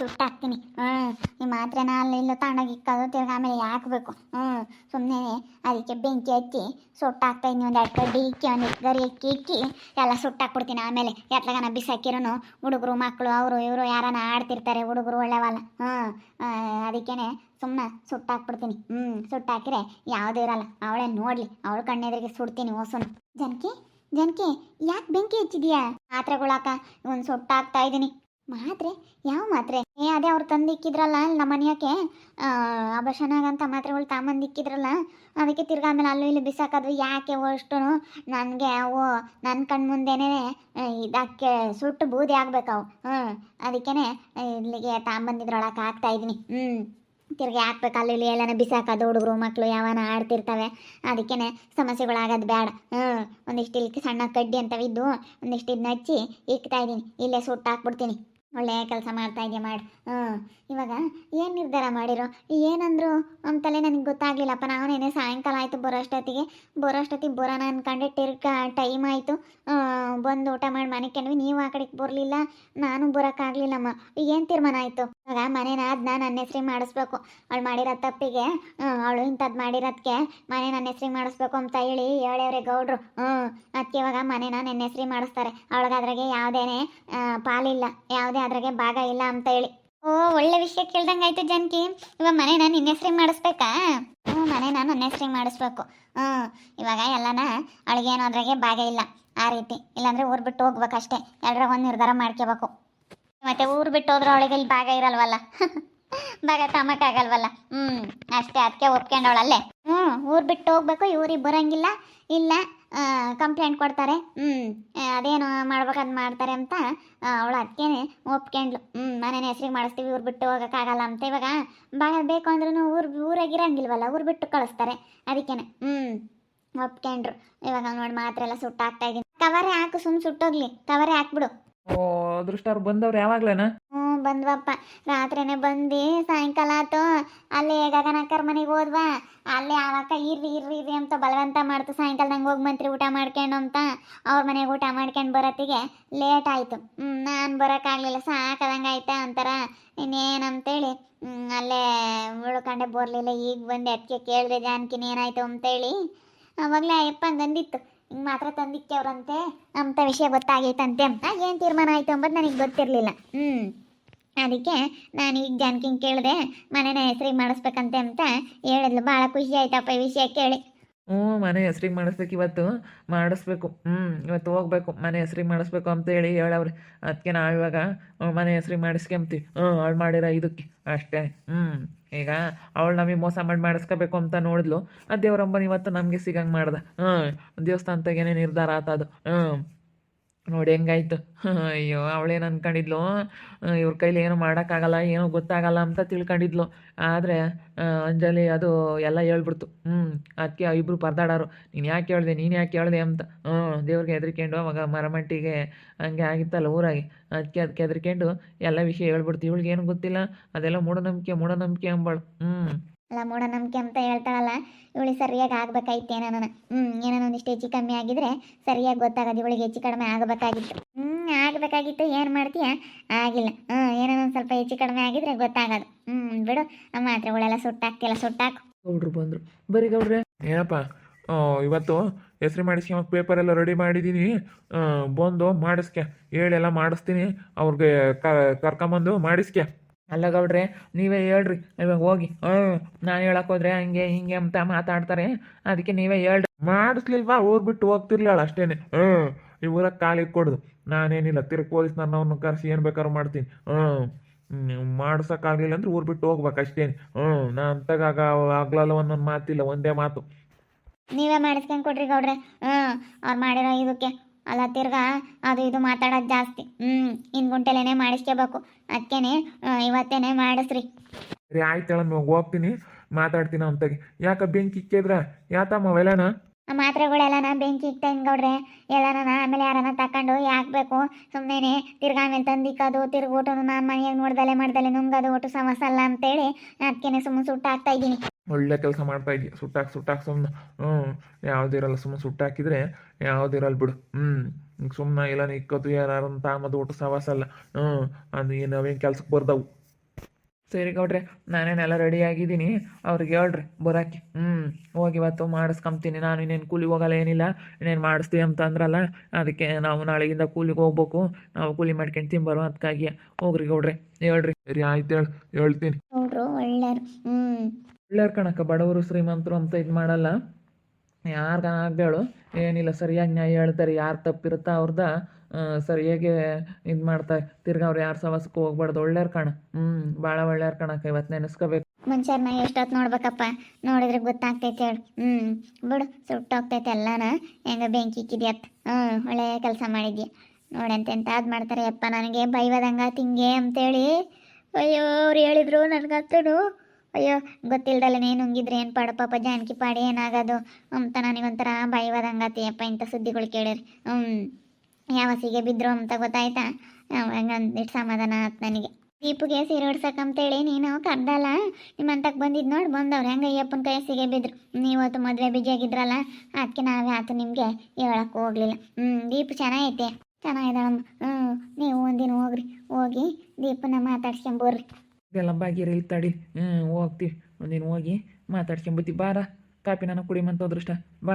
ಸುಟ್ಟಾಕ್ತೀನಿ. ಹ್ಞೂ ಈ ಮಾತ್ರೆನ ಅಲ್ಲಿ ಇಲ್ಲೋ ತಗೊಂಡೋಗಿ ಇಕ್ಕೋದು, ತಿರ್ಗಿ ಆಮೇಲೆ ಹಾಕ್ಬೇಕು. ಹ್ಞೂ ಸುಮ್ಮನೆ ಅದಕ್ಕೆ ಬೆಂಕಿ ಹಚ್ಚಿ ಸುಟ್ಟಾಕ್ತಾ ಇದ್ದೀನಿ ಒಂದು ಎರಡು ಕಡ್ಡಿ ಇಕ್ಕಿ ಒಂದು ಗರಿ ಇಕ್ಕಿ ಇಕ್ಕಿ, ಎಲ್ಲ ಸುಟ್ಟಾಕ್ಬಿಡ್ತೀನಿ ಆಮೇಲೆ. ಎತ್ಲಗನ ಬಿಸಾಕಿರೋನು ಹುಡುಗರು ಮಕ್ಕಳು ಅವರು, ಇವರು ಯಾರನ ಆಡ್ತಿರ್ತಾರೆ, ಹುಡುಗರು ಒಳ್ಳೆವಲ್ಲ ಹ್ಞೂ ಅದಕ್ಕೇನೆ ಸುಮ್ಮನೆ ಸುಟ್ಟಾಕ್ಬಿಡ್ತೀನಿ. ಹ್ಞೂ ಸುಟ್ಟಾಕಿದ್ರೆ ಯಾವುದೂ ಇರಲ್ಲ. ಅವಳೇ ನೋಡಲಿ, ಅವಳ ಕಣ್ಣೆದ್ರಿಗೆ ಸುಡ್ತೀನಿ ಹೊಸನು ಜನಕಿ ಜನಕಿ, ಯಾಕೆ ಬೆಂಕಿ ಹಚ್ಚಿದೀಯಾ? ಮಾತ್ರೆಗಳಾಕ ಒಂದು ಸುಟ್ಟಾಕ್ತಾ ಇದ್ದೀನಿ. ಮಾತ್ರೆ? ಯಾವ ಮಾತ್ರೆ? ಏ, ಅದೇ ಅವ್ರು ತಂದಿಕ್ಕಿದ್ರಲ್ಲ ಅಲ್ಲಿ ನಮ್ಮ ಮನೆಯಕ್ಕೆ ಅಬಶನಾಗಂತ ಮಾತ್ರೆಗಳು ತಗೊಂಬಂದಿಕ್ಕಿದ್ರಲ್ಲ ಅದಕ್ಕೆ ತಿರ್ಗಾ ಆಮೇಲೆ ಅಲ್ಲೂ ಇಲ್ಲಿ ಬಿಸಾಕೋದು ಯಾಕೆ ಅಷ್ಟು ನನಗೆ ಅವು ನನ್ನ ಕಣ್ಣು ಮುಂದೆನೇ ಇದಕ್ಕೆ ಸುಟ್ಟು ಬೂದಿ ಆಗ್ಬೇಕು ಅವು ಹ್ಞೂ ಅದಕ್ಕೇ ಇಲ್ಲಿಗೆ ತಾಂಬಂದಿದ್ರೊಳಕ್ಕೆ ಹಾಕ್ತಾ ಇದ್ದೀನಿ. ಹ್ಞೂ ತಿರ್ಗಿ ಹಾಕ್ಬೇಕು ಅಲ್ಲಿ ಇಲ್ಲಿ ಎಲ್ಲನ ಬಿಸಾಕೋದು ಹುಡುಗರು ಮಕ್ಕಳು ಯಾವನ ಆಡ್ತಿರ್ತವೆ. ಅದಕ್ಕೇ ಸಮಸ್ಯೆಗಳಾಗೋದು ಬೇಡ ಹ್ಞೂ ಒಂದಿಷ್ಟು ಇಲ್ಲಿ ಸಣ್ಣ ಕಡ್ಡಿ ಅಂತವಿದ್ದು ಒಂದಿಷ್ಟು ಇದನ್ನ ಹಚ್ಚಿ ಇಕ್ತಾ ಇದ್ದೀನಿ. ಇಲ್ಲೇ ಸುಟ್ಟು ಹಾಕ್ಬಿಡ್ತೀನಿ. ಒಳ್ಳೆ ಕೆಲಸ ಮಾಡ್ತಾ ಇದೆಯಾ ಮಾಡಿ. ಹ್ಞೂ ಇವಾಗ ಏನು ನಿರ್ಧಾರ ಮಾಡಿರೋ? ಏನಂದ್ರು ತಲೆ ನನಗೆ ಗೊತ್ತಾಗ್ಲಿಲ್ಲಪ್ಪ. ನಾವೇನೇ ಸಾಯಂಕಾಲ ಆಯಿತು ಬರೋ ಅಷ್ಟೊತ್ತಿಗೆ. ಬರೋ ಅಷ್ಟೊತ್ತಿಗೆ ಬರೋಣ ಅನ್ಕೊಂಡೆ ಟಿರ್ಕ ಟೈಮ್ ಆಯಿತು. ಬಂದು ಊಟ ಮಾಡಿ ಮನೆ ಕೆಂಡ್ವಿ ನೀವು ಆ ಕಡೆಗೆ ಬರಲಿಲ್ಲ. ನಾನು ಬರೋಕ್ಕಾಗಲಿಲ್ಲಮ್ಮ ಏನು ತೀರ್ಮಾನ ಆಯಿತು? ಇವಾಗ ಮನೇನ ಅದನ್ನ ನನ್ನ ಹೆಸ್ರಿಗೆ ಮಾಡಿಸ್ಬೇಕು. ಅವಳು ಮಾಡಿರೋ ತಪ್ಪಿಗೆ ಅವಳು ಇಂಥದ್ದು ಮಾಡಿರೋದಕ್ಕೆ ಮನೆ ನನ್ನ ಹೆಸ್ರಿಗೆ ಮಾಡಿಸ್ಬೇಕು ಅಂತ ಹೇಳಿ ಹೇಳವ್ರೆ ಗೌಡ್ರು. ಹ್ಞೂ ಅದಕ್ಕೆ ಇವಾಗ ಮನೇನ ನನ್ನ ಹೆಸ್ರಿಗೆ ಮಾಡಿಸ್ತಾರೆ. ಅವಳಗಾದ್ರಾಗೆ ಯಾವುದೇನೆ ಪಾಲಿಲ್ಲ. ಯಾವುದೇ ಅದ್ರಾಗೆ ಭಾಗ ಇಲ್ಲ ಅಂತ ಹೇಳಿ. ಓ, ಒಳ್ಳೆ ವಿಷಯ ಕೇಳ್ದಂಗಾಯ್ತು ಜನಕಿ. ಇವಾಗ ನಾನು ನಿನ್ನ ಹೆಸ್ರಿಗೆ ಮಾಡಿಸ್ಬೇಕಾ? ಹ್ಞೂ ಮನೇನ ನನ್ನ ಹೆಸ್ರಿಗೆ ಮಾಡಿಸ್ಬೇಕು. ಹ್ಞೂ ಇವಾಗ ಎಲ್ಲನ ಅವಳಿಗೇನು ಅದ್ರಾಗೆ ಭಾಗ ಇಲ್ಲ. ಆ ರೀತಿ. ಇಲ್ಲಾಂದ್ರೆ ಊರು ಬಿಟ್ಟು ಹೋಗ್ಬೇಕಷ್ಟೇ. ಎಲ್ಲರ ಒಂದು ನಿರ್ಧಾರ ಮಾಡ್ಕೋಬೇಕು. ಮತ್ತೆ ಊರು ಬಿಟ್ಟು ಹೋದ್ರೆ ಅವಳಿಗೆ ಇಲ್ಲಿ ಭಾಗ ಇರಲ್ವಲ್ಲ? ಭಾಗ ತಮ್ಮಕ್ಕಾಗಲ್ವಲ್ಲ? ಹ್ಮ್ ಅಷ್ಟೇ ಅದಕ್ಕೆ ಒಪ್ಕೊಂಡವಳಲ್ಲೇ. ಹ್ಮ್ ಊರ್ ಬಿಟ್ಟು ಹೋಗ್ಬೇಕು ಇವ್ರಿಗೆ ಬರಂಗಿಲ್ಲ. ಇಲ್ಲ ಕಂಪ್ಲೇಂಟ್ ಕೊಡ್ತಾರೆ. ಹ್ಮ್ ಅದೇನು ಮಾಡ್ಬೇಕಾದ್ ಮಾಡ್ತಾರೆ ಅಂತ ಅವಳು ಅದಕ್ಕೇನೆ ಒಪ್ಕೊಂಡ್ಲು ಹ್ಮ್ ಮನೇನ ಹೆಸ್ರಿಗೆ ಮಾಡಿಸ್ತೀವಿ ಊರು ಬಿಟ್ಟು ಹೋಗೋಕ್ಕಾಗಲ್ಲ ಅಂತ ಇವಾಗ. ಭಾಳ ಬೇಕು ಅಂದ್ರೂ ಊರ್ ಊರಾಗಿರಂಗಿಲ್ವಲ್ಲ ಊರ್ ಬಿಟ್ಟು ಕಳಿಸ್ತಾರೆ ಅದಕ್ಕೇನೆ. ಹ್ಮ್ ಒಪ್ಕೊಂಡ್ರು. ಇವಾಗ ನೋಡಿ ಮಾತ್ರ ಎಲ್ಲ ಸುಟ್ಟಾಗ್ತಾ ಇದ್ದೀನಿ. ಕವರೇ ಹಾಕು ಸುಮ್ ಸುಟ್ಟೋಗ್ಲಿ. ಕವರೇ ಹಾಕ್ಬಿಡು. ಓ ಅದೃಷ್ಟವ್ರು ಬಂದವ್ರು ಯಾವಾಗ್ಲೇನ? ಬಂದ್ವಪ್ಪ. ರಾತ್ರಿನೇ ಬಂದು, ಸಾಯಂಕಾಲ ಆತು ಅಲ್ಲಿ ಗಗನಕ್ಕರ ಮನೆಗೆ ಹೋದ್ವಾ. ಅಲ್ಲಿ ಆವಕ್ಕ ಇರ್ರಿ ಇರ್ರಿ ಇರ್ರಿ ಅಂತ ಬಲವಂತ ಮಾಡ್ತು. ಸಾಯಂಕಾಲ ನಂಗೆ ಹೋಗಿ ಮಂತ್ರಿ ಊಟ ಮಾಡ್ಕೊಂಡು ಅಂತ. ಅವ್ರ ಮನೆಗೆ ಊಟ ಮಾಡ್ಕೊಂಡು ಬರೋತ್ತಿಗೆ ಲೇಟ್ ಆಯಿತು. ನಾನು ಬರೋಕ್ಕಾಗಲಿಲ್ಲ. ಸಾಕದಂಗೆ ಆಯ್ತಾ ಅಂತಾರ. ಇನ್ನೇನಂತೇಳಿ ಅಲ್ಲೇ ಉಳ್ಕೊಂಡೆ ಬರಲಿಲ್ಲ. ಈಗ ಬಂದು ಅದಕ್ಕೆ ಕೇಳಿದೆ ಜಾನಕಿನ ಏನಾಯ್ತು ಅಂತೇಳಿ. ಅವಾಗಲೇ ಅಯ್ಯಪ್ಪ ಗಂದಿತ್ತು ಹಿಂಗೆ ಮಾತ್ರ ತಂದಿಕ್ಕವ್ರಂತೆ ಅಂತ ವಿಷಯ ಗೊತ್ತಾಗೈತಂತೆ ಅಂತ ಏನು ತೀರ್ಮಾನ ಆಯಿತು ಅಂಬದು ನನಗೆ ಗೊತ್ತಿರಲಿಲ್ಲ. ಹ್ಞೂ ಅದಕ್ಕೆ ನಾನು ಈಗ ಜಾನಕಿಂಗ್ ಕೇಳಿದೆ, ಮನೆನ ಹೆಸರಿಗೆ ಮಾಡಿಸ್ಬೇಕಂತೆ ಅಂತ ಹೇಳಿದ್ಲು. ಭಾಳ ಖುಷಿ ಆಯ್ತಪ್ಪ ಈ ವಿಷಯ ಕೇಳಿ. ಹ್ಞೂ, ಮನೆ ಹೆಸ್ರಿಗೆ ಮಾಡಿಸ್ಬೇಕು ಇವತ್ತು. ಮಾಡಿಸ್ಬೇಕು. ಹ್ಞೂ, ಇವತ್ತು ಹೋಗ್ಬೇಕು. ಮನೆ ಹೆಸ್ರಿಗೆ ಮಾಡಿಸ್ಬೇಕು ಅಂತ ಹೇಳಿ ಹೇಳವ್ರೆ. ಅದಕ್ಕೆ ನಾವು ಇವಾಗ ಮನೆ ಹೆಸ್ರಿಗೆ ಮಾಡಿಸ್ಕೊಂತೀವಿ. ಹ್ಞೂ, ಅವಳು ಮಾಡಿರೋ ಇದಕ್ಕೆ. ಅಷ್ಟೇ. ಹ್ಞೂ, ಈಗ ಅವಳು ನಮಗೆ ಮೋಸ ಮಾಡಿ, ಮಾಡಿಸ್ಕೋಬೇಕು ಅಂತ ನೋಡಿದ್ಲು. ಆ ಇವತ್ತು ನಮಗೆ ಸಿಗಂಗೆ ಮಾಡ್ದೆ. ಹ್ಞೂ ದೇವಸ್ಥಾನದಾಗೇನೆ ನಿರ್ಧಾರ ಆತದು ಹ್ಞೂ. ನೋಡಿ ಹೆಂಗಾಯ್ತು. ಅಯ್ಯೋ ಅವಳೇನು ಅನ್ಕೊಂಡಿದ್ಲು ಇವ್ರ ಕೈಲಿ ಏನು ಮಾಡೋಕ್ಕಾಗಲ್ಲ, ಏನೂ ಗೊತ್ತಾಗಲ್ಲ ಅಂತ ತಿಳ್ಕೊಂಡಿದ್ಲು. ಆದರೆ ಅಂಜಲಿ ಅದು ಎಲ್ಲ ಹೇಳ್ಬಿಡ್ತು. ಹ್ಞೂ ಅದಕ್ಕೆ ಇಬ್ಬರು ಪರದಾಡೋರು. ನೀನು ಯಾಕೆ ಹೇಳ್ದೆ, ನೀನು ಯಾಕೆ ಹೇಳ್ದೆ ಅಂತ. ಹ್ಞೂ ದೇವ್ರಿಗೆ ಹೆದರ್ಕೊಂಡು ಅವಾಗ ಮರಮಟ್ಟಿಗೆ ಹಂಗೆ ಆಗಿತ್ತಲ್ಲ ಊರಾಗಿ. ಅದಕ್ಕೆ ಅದಕ್ಕೆ ಹೆದರ್ಕೊಂಡು ಎಲ್ಲ ವಿಷಯ ಹೇಳ್ಬಿಡ್ತು. ಇವಳಿಗೆ ಏನು ಗೊತ್ತಿಲ್ಲ. ಅದೆಲ್ಲ ಮೂಢನಂಬಿಕೆ ಮೂಢನಂಬಿಕೆ ಅಂಬಳು. ಹ್ಞೂ ಅಲ್ಲ, ಮೂಢನಂಬಿಕೆ ಅಂತ ಹೇಳ್ತಾಳಲ್ಲ, ಇವಳಿಗೆ ಸರಿಯಾಗಿ ಆಗ್ಬೇಕಾಯ್ತು ಏನೋ ಹ್ಞೂ ಏನೋ ಒಂದಿಷ್ಟು ಹೆಚ್ಚು ಕಮ್ಮಿ ಆಗಿದ್ರೆ ಸರಿಯಾಗಿ ಗೊತ್ತಾಗೋದು, ಇವಳಿಗೆ ಹೆಚ್ಚು ಕಡಿಮೆ ಆಗಬೇಕಾಗಿತ್ತು. ಹ್ಞೂ ಆಗಬೇಕಾಗಿತ್ತು, ಏನು ಮಾಡ್ತೀಯ? ಆಗಿಲ್ಲ. ಹ್ಞೂ ಏನೋ ಒಂದು ಸ್ವಲ್ಪ ಹೆಚ್ಚು ಕಡಿಮೆ ಆಗಿದ್ರೆ ಗೊತ್ತಾಗೋದು. ಹ್ಞೂ ಬಿಡು ಆ ಮಾತ್ರೆಗಳೆಲ್ಲ ಸುಟ್ಟಾಕ್ತಿಲ್ಲ ಸುಟ್ಟಾಕು. ಗೌಡ್ರು ಬಂದರು. ಬರೀ ಗೌಡ್ರೆ. ಏನಪ್ಪ? ಇವತ್ತು ಹೆಸರು ಮಾಡಿಸ್ಕೊಂಬ ಪೇಪರ್ ಎಲ್ಲ ರೆಡಿ ಮಾಡಿದ್ದೀನಿ ಬಂದು ಮಾಡಿಸ್ಕೆ. ಹೇಳೆಲ್ಲ ಮಾಡಿಸ್ತೀನಿ. ಅವ್ರಿಗೆ ಕರ್ಕೊಂಬಂದು ಮಾಡಿಸ್ಕೆ. ಅಲ್ಲ ಗೌಡ್ರೆ ನೀವೇ ಹೇಳ್ರಿ ಇವಾಗ ಹೋಗಿ ಹ್ಞೂ ನಾನು ಹೇಳಕ್ ಹೋದ್ರೆ ಹಂಗೆ ಹಿಂಗೆ ಅಂತ ಮಾತಾಡ್ತಾರೆ ಅದಕ್ಕೆ ನೀವೇ ಹೇಳ್ರಿ. ಮಾಡಿಸ್ಲಿಲ್ವಾ? ಊರ್ ಬಿಟ್ಟು ಹೋಗ್ತಿರ್ಲಿಲ್ಲ ಅಷ್ಟೇನೆ. ಹ್ಞೂ ಈ ಊರಾಗ ಕಾಲಿಗೆ ಕೊಡ್ದು. ನಾನೇನಿಲ್ಲ ತಿರ್ಗಿ ಪೊಲೀಸ್ ನನ್ನ ಕರೆಸಿ ಏನು ಬೇಕಾದ್ರೂ ಮಾಡ್ತೀನಿ. ಹ್ಞೂ ಮಾಡ್ಸೋಕ್ಕಾಗಲಿಲ್ಲ ಅಂದ್ರೆ ಊರು ಬಿಟ್ಟು ಹೋಗ್ಬೇಕು ಅಷ್ಟೇನೆ. ಹ್ಞೂ ನಾ ಅಂತಾಗ ಆಗ್ಲಲ್ಲ ಒಂದೊಂದು ಮಾತಿಲ್ಲ ಒಂದೇ ಮಾತು. ನೀವೇ ಮಾಡಿಸ್ಕೊಂಡು ಕೊಡ್ರಿ ಗೌಡ್ರೆ. ಹ್ಞೂ ಅವ್ರು ಮಾಡಿರೋ ಇದಕ್ಕೆ ಅಲ್ಲ ತಿರ್ಗಾ ಅದು ಇದು ಮಾತಾಡೋದು ಜಾಸ್ತಿ. ಹ್ಞೂ ಇನ್ನು ಗುಂಟೆಲೇನೆ ಮಾಡಿಸ್ಕೋಬೇಕು. ಅದಕ್ಕೇನೆ ಇವತ್ತೇನೆ ಮಾಡಿಸ್ರಿ. ಸರಿ ಆಯ್ತು ಹೇಳಮ್ಮ ಹೋಗ್ತೀನಿ ಮಾತಾಡ್ತೀನಿ ಅಂತಗೆ ಯಾಕ ಬೆಂಕಿ ಇಕ್ಕಿದ್ರ? ಯಾತ ಮೊಬೈಲನ ಮಾತ್ರೆಗಳೆಲ್ಲನ ಬೆಂಕಿ ಇಕ್ತಾ ಗೌಡ್ರೆ ಎಲ್ಲನ ಆಮೇಲೆ ಯಾರನ್ನ ತಕೊಂಡು ಯಾಕಬೇಕು? ಸುಮ್ಮನೆ ತಿರ್ಗಾ ಆಮೇಲೆ ತಂದಿಕ್ಕದು ತಿರ್ಗಿ ಊಟನು ನಾನು ಮನೆಯಾಗ ನೋಡ್ದಲೆ ಮಾಡ್ದಲೆ ನುಂಗದು ಊಟ ಸಮಸ್ಯಲ್ಲ ಅಂತೇಳಿ ಅದಕ್ಕೇನೆ ಸುಮ್ಮನೆ ಸುಟ್ಟಾಗ್ತಾ ಇದ್ದೀನಿ. ಒಳ್ಳೆ ಕೆಲಸ ಮಾಡ್ತಾ ಇದೀಯ? ಸುಟ್ಟಾಕ್ ಸುಟ್ಟಾಕ್ ಸುಮ್ಮನೆ ಹ್ಞೂ ಯಾವುದಿರಲ್ಲ ಸುಮ್ಮನೆ ಸುಟ್ಟಾಕಿದ್ರೆ ಯಾವುದಿರಲ್ಲ ಬಿಡು. ಹ್ಞೂ ಸುಮ್ಮನೆ ಇಲ್ಲ ಇಕ್ಕೋದು ಯಾರು ತಾಮದು ಊಟ ಸವಾಸ ಅಲ್ಲ. ಹ್ಞೂ ಅದು ಏನು ಅವೇನು ಕೆಲ್ಸಕ್ಕೆ ಬರ್ದವು? ಸರಿ ಗೌಡ್ರೆ, ನಾನೇನೆಲ್ಲ ರೆಡಿ ಆಗಿದ್ದೀನಿ. ಅವ್ರಿಗೆ ಹೇಳ್ರಿ, ಬರಾಕಿ. ಹ್ಞೂ ಹೋಗಿ ಇವತ್ತು ಮಾಡಿಸ್ಕೊಂತೀನಿ ನಾನು ಇನ್ನೇನು ಕೂಲಿಗೆ ಹೋಗಲ್ಲ ಏನಿಲ್ಲ. ಇನ್ನೇನು ಮಾಡಿಸ್ತೀವಿ ಅಂತ ಅಂದ್ರಲ್ಲ, ಅದಕ್ಕೆ ನಾವು ನಾಳೆಯಿಂದ ಕೂಲಿಗೆ ಹೋಗ್ಬೇಕು. ನಾವು ಕೂಲಿ ಮಾಡ್ಕೊಂಡು ತಿಂಬರು ಅದಕ್ಕಾಗಿ ಹೋಗ್ರಿ ಗೌಡ್ರೆ, ಹೇಳ್ರಿ. ಸರಿ, ಆಯ್ತು ಹೇಳಿ, ಹೇಳ್ತೀನಿ. ಒಳ್ಳೆಯರು ಹ್ಞೂ ಒಳ್ಳೆಯವ್ರು ಕಣಕ್ಕ, ಬಡವರು ಶ್ರೀಮಂತರು ಅಂತ ಇದು ಮಾಡಲ್ಲ. ಯಾರ್ಗ ಆಗ್ಬೇಡು ಏನಿಲ್ಲ, ಸರಿಯಾಗಿ ನ್ಯಾಯ ಹೇಳ್ತಾರೆ, ಯಾರು ತಪ್ಪಿರುತ್ತ ಅವ್ರದ ಸರಿಯಾಗಿ ಇದು ಮಾಡ್ತಾರೆ. ತಿರ್ಗಾ ಅವ್ರು ಯಾರು ಸವಾಸಕ್ಕೆ ಹೋಗ್ಬಾರ್ದು. ಒಳ್ಳೇರ್ ಕಣ. ಹ್ಞೂ ಭಾಳ ಒಳ್ಳೆಯವ್ರು ಕಣಕ್ಕ, ಇವತ್ತು ನೆನೆಸ್ಕೋಬೇಕು. ಮನುಷ್ಯರ್ನ ಎಷ್ಟೊತ್ತು ನೋಡ್ಬೇಕಪ್ಪ. ನೋಡಿದ್ರೆ ಗೊತ್ತಾಗ್ತೈತೆ ಹೇಳು. ಹ್ಞೂ ಬಿಡು, ಸುಟ್ಟೋಗ್ತೈತೆ ಎಲ್ಲಾನ. ಹೆಂಗ ಬೆಂಕಿ ಇಕ್ಕಿದ್ಯತ್ತ ಹ್ಞೂ ಒಳ್ಳೆಯ ಕೆಲಸ ಮಾಡಿದ್ಯ. ನೋಡಂತೆ ಅಂತ ಅದು ಮಾಡ್ತಾರೆ. ಯಪ್ಪ, ನನಗೆ ಬೈವದಂಗ ತಿಂಗೆ ಅಂತೇಳಿ. ಅಯ್ಯೋ, ಅವ್ರು ಹೇಳಿದ್ರು ನನಗತ್ತನು ಅಯ್ಯೋ, ಗೊತ್ತಿಲ್ದಲ್ಲ, ನೀನು ನುಂಗಿದ್ರೆ ಏನು ಪಾಡು? ಪಾಪ ಜಾನಕಿ ಪಾಡಿ ಏನಾಗೋದು? ಅಂತ ನನಗೊಂಥರ ಬೈವದಂಗತಿಯಪ್ಪ ಇಂಥ ಸುದ್ದಿಗಳು ಕೇಳಿರಿ. ಹ್ಞೂ ಯಾವ ಸಿಗೆ ಬಿದ್ರು ಅಂತ ಗೊತ್ತಾಯ್ತಾ? ಅವಾಗ ಒಂದಿಟ್ಟು ಸಮಾಧಾನ ಆಯ್ತು ನನಗೆ. ದೀಪಿಗೆ ಸೀರೆ ಉಡ್ಸಕ್ಕಂತೇಳಿ ನೀನು ಕರ್ದಲ್ಲ? ನಿಮ್ಮ ಅಂತಕ್ಕೆ ಬಂದಿದ್ದು ನೋಡಿ, ಬಂದವ್ರು. ಹೆಂಗೆ ಅಯ್ಯಪ್ಪನ ಕೈ ಸಿಗೆ ಬಿದ್ರು. ನೀವತ್ತು ಮದುವೆ ಬಿಜಿಯಾಗಿದ್ರಲ್ಲ ಅದಕ್ಕೆ ನಾವೇ ಆತು ನಿಮಗೆ ಹೇಳಕ್ಕೆ ಹೋಗ್ಲಿಲ್ಲ. ಹ್ಞೂ ದೀಪ ಚೆನ್ನಾಗೈತೆ. ಚೆನ್ನಾಗಿದ್ದಾಳಮ್ಮ. ಹ್ಞೂ ನೀವು ಒಂದಿನ ಹೋಗ್ರಿ. ಹೋಗಿ ದೀಪನ ಮಾತಾಡ್ಸ್ಕೊಂಬೋರ್ರಿ ಇದೆಲ್ಲ ಬಾಗಿರಿ ತಡಿ. ಹ್ಞೂ ಹೋಗ್ತಿ. ಒಂದಿನ ಹೋಗಿ ಮಾತಾಡ್ಕೊಂಬತ್ತೀವಿ ಬಾರ ಕಾಪಿ ನಾನು ಕುಡಿಮಂತ ಅದೃಷ್ಟ ಬಾ.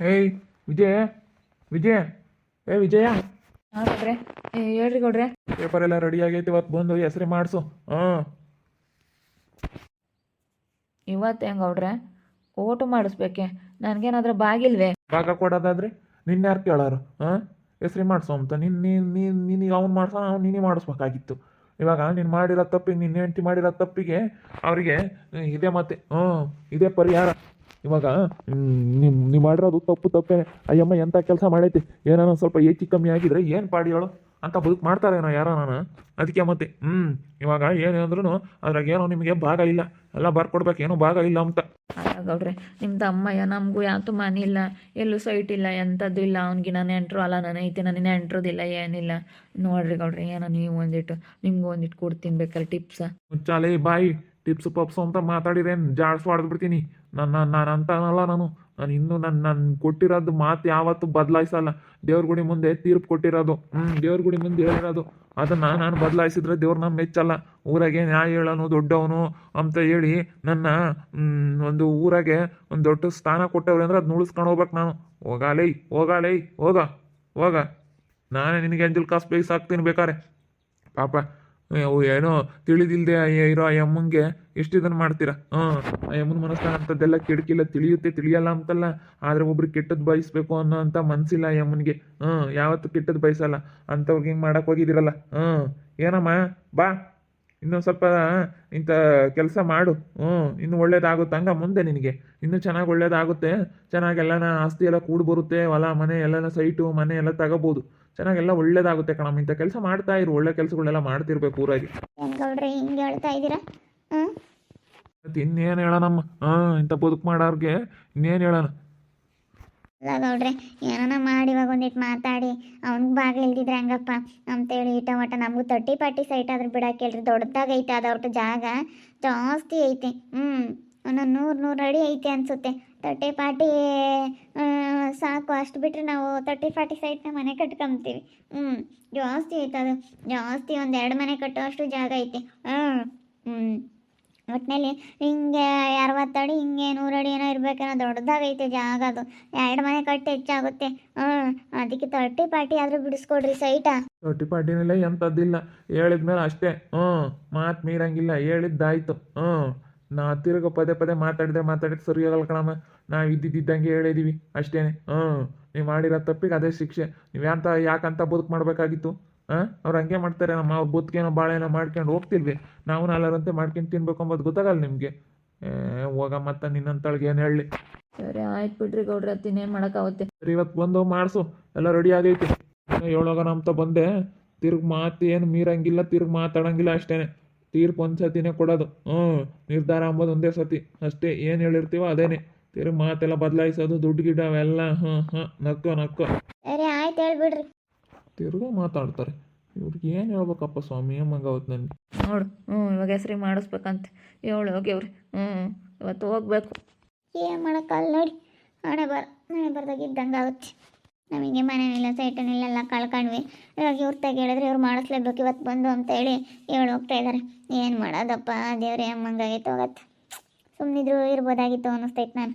ಏಯ್ ವಿಜಯ. ವಿಜಯ. ಏ ವಿಜಯ. ಹಾಂ ಗೌಡ್ರೆ ಏ, ಹೇಳ್ರಿ ಗೌಡ್ರೆ. ಪೇಪರ್ ಎಲ್ಲ ರೆಡಿ ಆಗೈತೆ ಇವತ್ತು ಬಂದು ಹೆಸರು ಮಾಡಿಸು. ಹಾಂ. ಇವತ್ತು ಹೆಂಗೆ ಗೌಡ್ರೆ? ಓಟು ಮಾಡಿಸ್ಬೇಕೆ. ನನಗೇನಾದ್ರೂ ಬಾಗಿಲ್ವೇ? ಭಾಗ ಕೊಡೋದಾದ್ರೆ ನಿನ್ನ ಯಾರು ಕೇಳೋರು? ಹಾಂ? ಹೆಸರಿ ಮಾಡಿಸು ಅಂತ. ನಿನ್ನ ನೀನು ನೀನು ನಿನಗೆ ಅವ್ನು ಮಾಡ್ಸೋ ಅವ್ನು ನೀನೇ ಮಾಡಿಸ್ಬೇಕಾಗಿತ್ತು. ಇವಾಗ ನೀನು ಮಾಡಿರೋ ತಪ್ಪಿಗೆ ನಿನ್ನ ಹೆಂಡತಿ ಮಾಡಿರೋ ತಪ್ಪಿಗೆ ಅವರಿಗೆ ಇದೇ ಮತ್ತೆ ಹ್ಞೂ ಇದೇ ಪರಿಹಾರ. ಇವಾಗ ನಿಮ್ಮ ನೀವು ಮಾಡಿರೋದು ತಪ್ಪು ತಪ್ಪೇ ಅಯ್ಯಮ್ಮ ಎಂಥ ಕೆಲಸ ಮಾಡೈತಿ? ಏನಾನ ಸ್ವಲ್ಪ ಹೆಚ್ಚು ಕಮ್ಮಿ ಆಗಿದ್ರೆ ಏನು ಪಾಡಿ ಹೇಳು ಅಂತ ಬದುಕು ಮಾಡ್ತಾರೇನೋ ಯಾರೋ ನಾನು. ಅದಕ್ಕೆ ಮತ್ತೆ ಹ್ಞೂ ಇವಾಗ ಏನೇ ಅಂದ್ರೂ ಅದ್ರಾಗ ಏನೋ ನಿಮಗೆ ಭಾಗ ಇಲ್ಲ. ಎಲ್ಲ ಬರ್ಕೊಡ್ಬೇಕು ಏನೋ ಭಾಗ ಇಲ್ಲ ಅಂತ. ಗೌಡ್ರೆ ನಿಮ್ಮ ತಮ್ಮಯ್ಯ ನಮಗೂ ಯಾತು ಮನೆ ಇಲ್ಲ. ಎಲ್ಲೂ ಸೈಟ್ ಇಲ್ಲ ಎಂಥದ್ದು ಇಲ್ಲ. ಅವ್ನಿಗೆ ನಾನು ಎಂಟ್ರು ಅಲ್ಲ ನಾನು ಐತೆ ನನಗೆ ಎಂಟ್ರೋದಿಲ್ಲ ಏನಿಲ್ಲ. ನೋಡ್ರಿ ಗೌಡ್ರೆ ಏನೋ ನೀವು ಒಂದಿಟ್ಟು ನಿಮ್ಗೂ ಒಂದಿಟ್ಟು ಕೊಡ್ತೀನಿ ಬೇಕಾದ್ರೆ ಟಿಪ್ಸ್. ಮುಚ್ಚಾಲೆ ಬಾಯಿ. ಟಿಪ್ಸ್ ಪಪ್ಸು ಅಂತ ಮಾತಾಡಿರೇನು ಜಾಡ್ಸ್ ಹೊಡೆದ್ಬಿಡ್ತೀನಿ ನನ್ನ ನಾನು ಅಂತ ಅನ್ನಲ್ಲ ನಾನು. ನಾನು ಇನ್ನೂ ನನ್ನ ನಾನು ಕೊಟ್ಟಿರೋದು ಮಾತು ಯಾವತ್ತೂ ಬದಲಾಯಿಸಲ್ಲ. ದೇವ್ರ ಗುಡಿ ಮುಂದೆ ತೀರ್ಪು ಕೊಟ್ಟಿರೋದು. ಹ್ಞೂ ದೇವ್ರ ಗುಡಿ ಮುಂದೆ ಹೇಳಿರೋದು. ಅದನ್ನು ನಾನು ಬದಲಾಯಿಸಿದ್ರೆ ದೇವ್ರು ನಮ್ಮ ಮೆಚ್ಚಲ್ಲ. ಊರಾಗೆ ನ್ಯಾಯ ಹೇಳೋನು, ದೊಡ್ಡವನು ಅಂತ ಹೇಳಿ ನನ್ನ ಒಂದು ಊರಾಗೆ ಒಂದು ದೊಡ್ಡ ಸ್ಥಾನ ಕೊಟ್ಟವ್ರೆ ಅಂದ್ರೆ ಅದು ನುಳಿಸ್ಕೊಂಡು ಹೋಗ್ಬೇಕು ನಾನು. ಹೋಗಾಲೈ ಹೋಗಾಲೈ ಹೋಗ ಹೋಗ ನಾನೇ ನಿನಗೆ ಅಂಜಲ್ ಕಾಸು ಬೇಯಿಸಾಕ್ತೀನಿ ಬೇಕಾರೆ. ಪಾಪ ಅವು ಏನೋ ತಿಳಿದಿಲ್ಲದೆ ಇರೋ ಆ ಯಮ್ಮಂಗೆ ಎಷ್ಟು ಇದನ್ನು ಮಾಡ್ತೀರಾ? ಹಾಂ, ಆ ಯಮ್ಮನ ಮನಸ್ಸು ಅಂಥದ್ದೆಲ್ಲ ಕೆಡ್ಕಿಲ್ಲ ತಿಳಿಯುತ್ತೆ, ತಿಳಿಯಲ್ಲ ಅಂತಲ್ಲ. ಆದರೆ ಒಬ್ರಿಗೆ ಕೆಟ್ಟದ್ದು ಬಯಸ್ಬೇಕು ಅನ್ನೋ ಅಂತ ಮನಸ್ಸಿಲ್ಲ ಆ ಯಮ್ಮನಿಗೆ. ಹಾಂ, ಯಾವತ್ತು ಕೆಟ್ಟದ್ದು ಬಯಸಲ್ಲ. ಅಂಥವ್ರಿಗೆ ಹಿಂಗೆ ಮಾಡಕ್ಕೆ ಹೋಗಿದ್ದೀರಲ್ಲ. ಹಾಂ, ಏನಮ್ಮ? ಬಾ. ಇನ್ನೊಂದು ಸ್ವಲ್ಪ ಇಂಥ ಕೆಲಸ ಮಾಡು. ಹ್ಞೂ ಇನ್ನು ಒಳ್ಳೇದಾಗುತ್ತೆ. ಹಂಗ ಮುಂದೆ ನಿನಗೆ. ಇನ್ನೂ ಚೆನ್ನಾಗಿ ಒಳ್ಳೇದಾಗುತ್ತೆ. ಚೆನ್ನಾಗೆಲ್ಲನ ಆಸ್ತಿ ಎಲ್ಲ ಕೂಡಿ ಬರುತ್ತೆ. ಹೊಲ ಮನೆ ಎಲ್ಲನ ಸೈಟು ಮನೆ ಎಲ್ಲ ತಗೋಬೋದು. ಚೆನ್ನಾಗೆಲ್ಲ ಒಳ್ಳೇದಾಗುತ್ತೆ ಕಣಮ್ಮ. ಇಂಥ ಕೆಲಸ ಮಾಡ್ತಾ ಇರು. ಒಳ್ಳೆ ಕೆಲಸಗಳೆಲ್ಲ ಮಾಡ್ತಿರ್ಬೇಕು ಊರಾಗಿ. ಹಿಂಗೆ ಹೇಳ್ತಾ ಇದ್ದೀರಾ? ಇನ್ನೇನು ಹೇಳೋಣಮ್ಮ? ಹಾಂ ಇಂಥ ಬದುಕು ಮಾಡೋರ್ಗೆ ಇನ್ನೇನು ಹೇಳೋಣ? ಇಲ್ಲ ಗೌಡ್ರೆ, ಏನಾನ ಮಾಡಿ ಇವಾಗ ಒಂದಿಟ್ಟು ಮಾತಾಡಿ. ಅವ್ನಿಗೆ ಭಾಗ ಇಲ್ದಿದ್ರೆ ಹಂಗಪ್ಪ. ಅಂತೇಳಿ ಈಟ ಮಟ ನಮಗೂ ತರ್ಟಿ ಪಾರ್ಟಿ ಸೈಟ್ ಆದ್ರೆ ಬಿಡಕ್ಕೆ ಹೇಳ್ರಿ. ದೊಡ್ಡದಾಗೈತೆ ಅದವ್ರದ್ದು ಜಾಗ. ಜಾಸ್ತಿ ಐತೆ. ಹ್ಞೂ ಒಂದೊಂದು ನೂರು ನೂರು ಅಡಿ ಐತೆ ಅನಿಸುತ್ತೆ. ತರ್ಟಿ ಪಾರ್ಟಿ ಸಾಕು. ಅಷ್ಟು ಬಿಟ್ಟರೆ ನಾವು ತರ್ಟಿ ಫಾರ್ಟಿ ಸೈಟ್ನ ಮನೆ ಕಟ್ಕೊಂತೀವಿ. ಹ್ಞೂ ಜಾಸ್ತಿ ಐತೆ ಅದು. ಜಾಸ್ತಿ ಒಂದು ಎರಡು ಮನೆ ಕಟ್ಟೋ ಅಷ್ಟು ಜಾಗ ಐತೆ. ಹ್ಞೂ ಹ್ಞೂ ಒಟ್ಟಿನಲ್ಲಿ ಹಿಂಗೆ ಅರವತ್ತಡಿ, ಹಿಂಗೆ ನೂರಡಿ ಏನೋ ಇರ್ಬೇಕೇನೋ ದೊಡ್ಡದಾಗೈತೆ ಜಾಗ ಅದು. ಎರಡು ಮನೆ ಕಟ್ಟಿ ಹೆಚ್ಚಾಗುತ್ತೆ. ಹ್ಞೂ ಅದಕ್ಕೆ ತರ್ಟಿ ಪಾರ್ಟಿ ಆದರೂ ಬಿಡಿಸ್ಕೊಡ್ರಿ ಸೈಟ. ತೊಟ್ಟಿ ಪಾಟಿನೆಲ್ಲ ಎಂಥದ್ದಿಲ್ಲ. ಹೇಳಿದ್ಮೇಲೆ ಅಷ್ಟೇ. ಹ್ಞೂ, ಮಾತು ಮೀರಂಗಿಲ್ಲ. ಹೇಳಿದ್ದಾಯ್ತು. ಹ್ಞೂ, ನಾ ತಿರ್ಗ ಪದೇ ಪದೇ ಮಾತಾಡಿದ್ರೆ ಮಾತಾಡಿದ್ರೆ ಸರಿ ಆಗಲ್ಲ ಕಣಮ್ಮ. ನಾವು ಇದ್ದಿದ್ದಂಗೆ ಹೇಳಿದೀವಿ. ಅಷ್ಟೇನೆ. ಹ್ಞೂ, ನೀವು ಮಾಡಿರೋ ತಪ್ಪಿಗೆ ಅದೇ ಶಿಕ್ಷೆ. ನೀವು ಯಾಕಂತ ಬದುಕು ಮಾಡಬೇಕಾಗಿತ್ತು? ಹಾಂ ಅವ್ರು ಹಂಗೆ ಮಾಡ್ತಾರೆ ನಮ್ಮ ಅವ್ರ ಬದುಕೇನೋ ಬಾಳೆನೋ ಮಾಡ್ಕೊಂಡು ಹೋಗ್ತಿಲ್ವಿ ನಾವು ನಾಲ್ಕರಂತೆ ಮಾಡ್ಕೊಂಡು ತಿನ್ಬೇಕು ಅಂಬೋದು ಗೊತ್ತಾಗಲ್ಲ ನಿಮಗೆ. ಹೋಗ ಮತ್ತೆ ನಿನ್ನಂತಳ್ಗೆ ಏನು ಹೇಳಿ. ಸರಿ ಆಯ್ತು ಬಿಡ್ರಿ ಗೌಡ್ರೆ ಇನ್ನೇನು ಮಾಡೋಕ್ಕಾಗುತ್ತೆ? ಸರಿ ಇವತ್ತು ಬಂದು ಮಾಡಿಸು. ಎಲ್ಲ ರೆಡಿ ಆಗೈತಿ. ಹೇಳೋಗೋಣ ಅಂತ ಬಂದೆ. ತಿರ್ಗಿ ಮಾತು ಏನು ಮೀರಂಗಿಲ್ಲ ತಿರ್ಗಿ ಮಾತಾಡಂಗಿಲ್ಲ ಅಷ್ಟೇ ತೀರ್ಪು ಒಂದು ಸತಿನೇ ಕೊಡೋದು. ಹ್ಞೂ ನಿರ್ಧಾರ ಅಂಬೋದು ಒಂದೇ ಸತಿ. ಅಷ್ಟೇ ಏನು ಹೇಳಿರ್ತೀವೋ ಅದೇನೆ. ತಿರ್ಗಿ ಮಾತೆಲ್ಲ ಬದಲಾಯಿಸೋದು ದುಡ್ಡು ಗಿಡ ಅವೆಲ್ಲ ಹಾಂ ಹಾಂ ನಕ್ಕೋ ನಕ್ಕೋ. ಸರಿ ಆಯ್ತು ಹೇಳ್ಬಿಡ್ರಿ. ತಿರ್ಗಿ ಮಾತಾಡ್ತಾರೆ. ಇವ್ರಿಗೆ ಏನು ಹೇಳ್ಬೇಕಪ್ಪ ಸ್ವಾಮಿ ಮಂಗಾವತ್ತು ನನಗೆ ನೋಡು ಹ್ಞೂ ಇವಾಗ ಹೆಸ್ರಿ ಮಾಡಿಸ್ಬೇಕಂತ ಹೇಳು ಹೋಗ್ಯವ್ರಿ. ಹ್ಞೂ ಇವತ್ತು ಹೋಗ್ಬೇಕು. ಏನು ಮಾಡೋಕ್ಕಲ್ಲ ನೋಡಿ ಹಣೆ ಬರ ಹಣೆ ಬರ್ದಾಗ ಇದ್ದಂಗೆ ಆಗುತ್ತೆ. ನಮಗೆ ಮನೆಯಲ್ಲ ಸೈಟನಿಲ್ಲ ಎಲ್ಲ ಕಳ್ಕೊಂಡ್ವಿ. ಇವಾಗ ಇವ್ರ ತೆಗೆ ಹೇಳಿದ್ರೆ ಇವ್ರು ಮಾಡಿಸ್ಲೇಬೇಕು ಇವತ್ತು ಬಂದು ಅಂತ ಹೇಳಿ ಹೇಳಿ ಹೋಗ್ತಾ ಇದ್ದಾರೆ ಏನು ಮಾಡೋದಪ್ಪ ದೇವ್ರೆ ಅಮ್ಮಂಗಾಗೈತೆ ಹೋಗತ್ತೆ. ಸುಮ್ಮನಿದ್ರು ಇರ್ಬೋದಾಗಿತ್ತು ಅನ್ನಿಸ್ತೈತೆ ನಾನು.